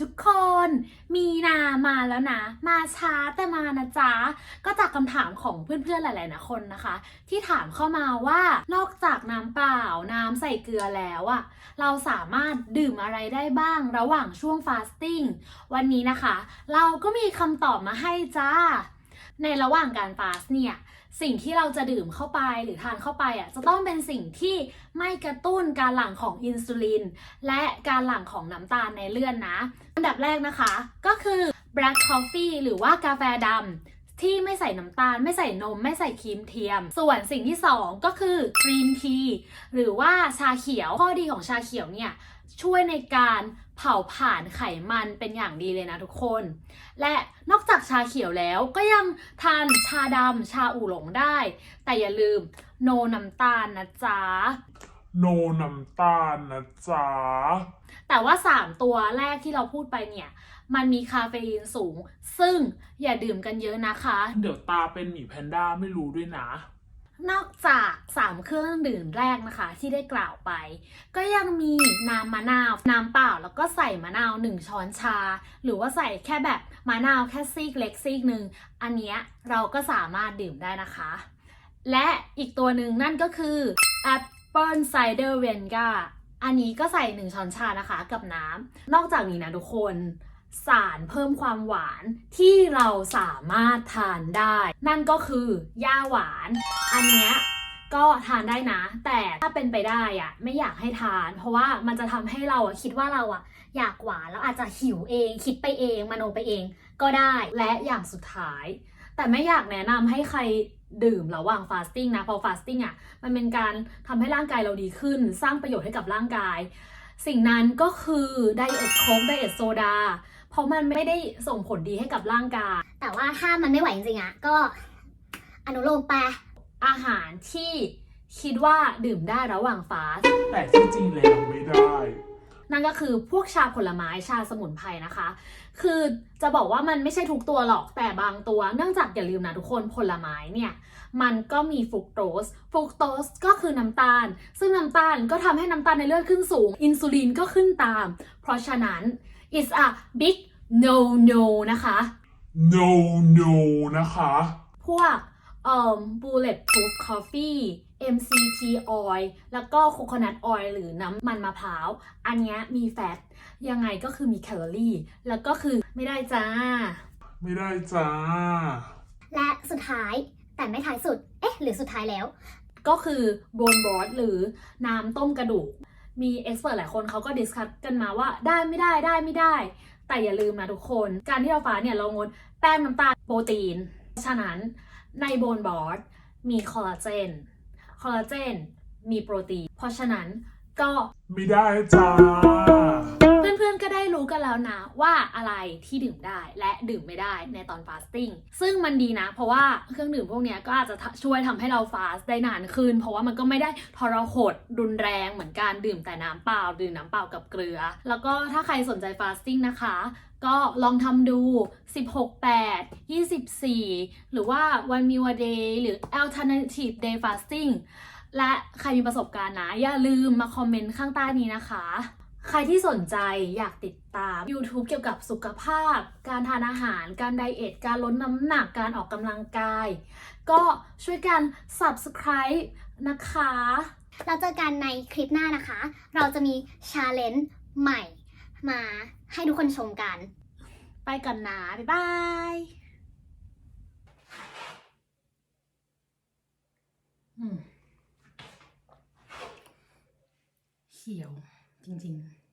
ทุกคน มีนามาแล้วนะ มาช้าแต่มานะจ๊ะ ก็จากคำถามของเพื่อนๆหลายๆนะคนนะคะ ที่ถามเข้ามาว่านอกจากน้ำเปล่าน้ำใส่เกลือแล้วอะเราสามารถดื่มอะไรได้บ้างระหว่างช่วงฟาสติ้งวันนี้นะคะ เราก็มีคำตอบมาให้จ้า ในระหว่างการฟาสเนี่ย สิ่งที่เราจะดื่มเข้าไปหรือทานเข้าไปอะจะต้องเป็นสิ่งที่ไม่กระตุ้นการหลั่งของอินซูลิน และการหลั่งของน้ำตาลในเลือดนะอันดับแรกนะคะ ก็คือ black coffee หรือว่ากาแฟดำที่ไม่ใส่น้ำตาล ไม่ใส่นม ไม่ใส่ครีมเทียม ส่วนสิ่งที่สองก็คือ green tea หรือว่าชาเขียวข้อดีของชาเขียวเนี่ยช่วยในการ เผาผลาญไขมันเป็นอย่างดีเลยนะทุกคน และนอกจากชาเขียวแล้วก็ยังทานชาดำชาอู่หลงได้ แต่อย่าลืมโนน้ำตาลนะจ๊ะโนน้ำตาลนะจ๊ะ แต่ว่า 3 ตัวแรกที่เราพูดไปเนี่ย มันมีคาเฟอีนสูง ซึ่งอย่าดื่มกันเยอะนะคะ เดี๋ยวตาเป็นหมีแพนด้าไม่รู้ด้วยนะ นอกจาก 3 เครื่องดื่มแรกนะคะ ที่ได้กล่าวไป ก็ยังมีน้ำมะนาว น้ำเปล่าแล้วก็ใส่มะนาว 1 ช้อนชา หรือว่าใส่แค่แบบมะนาวแค่ซีกเล็กซีกหนึ่งอันเนี้ยเราก็สามารถดื่มได้นะคะ และอีกตัวหนึ่งนั่นก็คือ Apple Cider Vinegar อันนี้ก็ใส่ 1 ช้อนชานะคะกับน้ำนอกจากนี้นะทุกคน สารเพิ่มความหวานที่เราสามารถทานได้ นั่นก็คือย่าหวาน อันเนี้ยก็ทานได้นะ แต่ถ้าเป็นไปได้อะไม่อยากให้ทาน เพราะว่ามันจะทำให้เราอะคิดว่าเราอะอยากหวานแล้วอาจจะหิวเอง คิดไปเองมโนไปเองก็ได้และอย่างสุดท้าย แต่ไม่อยากแนะนำให้ใครดื่มระหว่างฟาสติ้งนะเพราะฟาสติ้งอะมันเป็นการทำให้ร่างกายเราดีขึ้น สร้างประโยชน์ให้กับร่างกาย สิ่งนั้นก็คือไดเอทโค้กไดเอทโซดา เพราะมันไม่ได้ส่งผลดีให้กับร่างกาย แต่ว่าถ้ามันไม่ไหวจริงๆอะก็อนุโลมไปอาหารที่คิดว่าดื่มได้ระหว่างฟาสต์แต่ที่จริงแล้วไม่ได้ นั่นก็คือพวกชาผลไม้ชาสมุนไพรนะคะ คือจะบอกว่ามันไม่ใช่ทุกตัวหรอกแต่บางตัว เนื่องจากอย่าลืมนะทุกคนผลไม้เนี่ย มันก็มีฟรุกโตสฟรุกโตสก็คือน้ำตาล ซึ่งน้ำตาลก็ทำให้น้ำตาลในเลือดขึ้นสูง อินซูลินก็ขึ้นตาม เพราะฉะนั้น it's a big no no นะคะ no no นะคะ พวกเอ่อ bulletproof coffee MCT oil แล้วก็ coconut oil หรือน้ำมันมะพร้าว อันเนี้ยมีแฟต ยังไงก็คือมีแคลอรี่ แล้วก็คือไม่ได้จ้า ไม่ได้จ้า และสุดท้ายแต่ไม่ท้ายสุด เอ๊ะ หรือสุดท้ายแล้ว ก็คือ bone broth หรือน้ำต้มกระดูก มีเอ็กซ์เพรสหลายคนเขาก็ดิสคัสกันมาว่าได้ไม่ได้ได้ไม่ได้ แต่อย่าลืมนะทุกคน การที่เราฟ้าเนี่ยเรางดแป้งน้ำตาลโปรตีน ฉะนั้นในโบนบอร์ดมีคอลลาเจน คอลลาเจนมีโปรตีน เพราะฉะนั้นก็ไม่ได้จ้า รู้กันแล้วนะว่าอะไรที่ดื่มได้และดื่มไม่ได้ในตอนฟาสติ้งซึ่งมันดีนะ เพราะว่าเครื่องดื่มพวกนี้ก็อาจจะช่วยทำให้เราฟาสได้นานขึ้น เพราะว่ามันก็ไม่ได้ทรหดรุนแรงเหมือนการดื่มแต่น้ำเปล่า ดื่มน้ำเปล่ากับเกลือ แล้วก็ถ้าใครสนใจฟาสติ้งนะคะก็ลองทำดู 16 8 24 หรือว่า one meal a day หรือ alternative day fasting และใครมีประสบการณ์นะ อย่าลืมมาคอมเมนต์ข้างใต้นี้นะคะ ใครที่สนใจอยากติดตาม YouTube เกี่ยวกับสุขภาพ การทานอาหาร การไดเอท การลดน้ำหนัก การออกกำลังกาย ก็ช่วยกัน subscribe นะคะ เราเจอกันในคลิปหน้านะคะ เราจะมีชาเลนจ์ใหม่มาให้ทุกคนชมกัน ไปก่อนนะ บ๊ายบายเขียว จริงๆ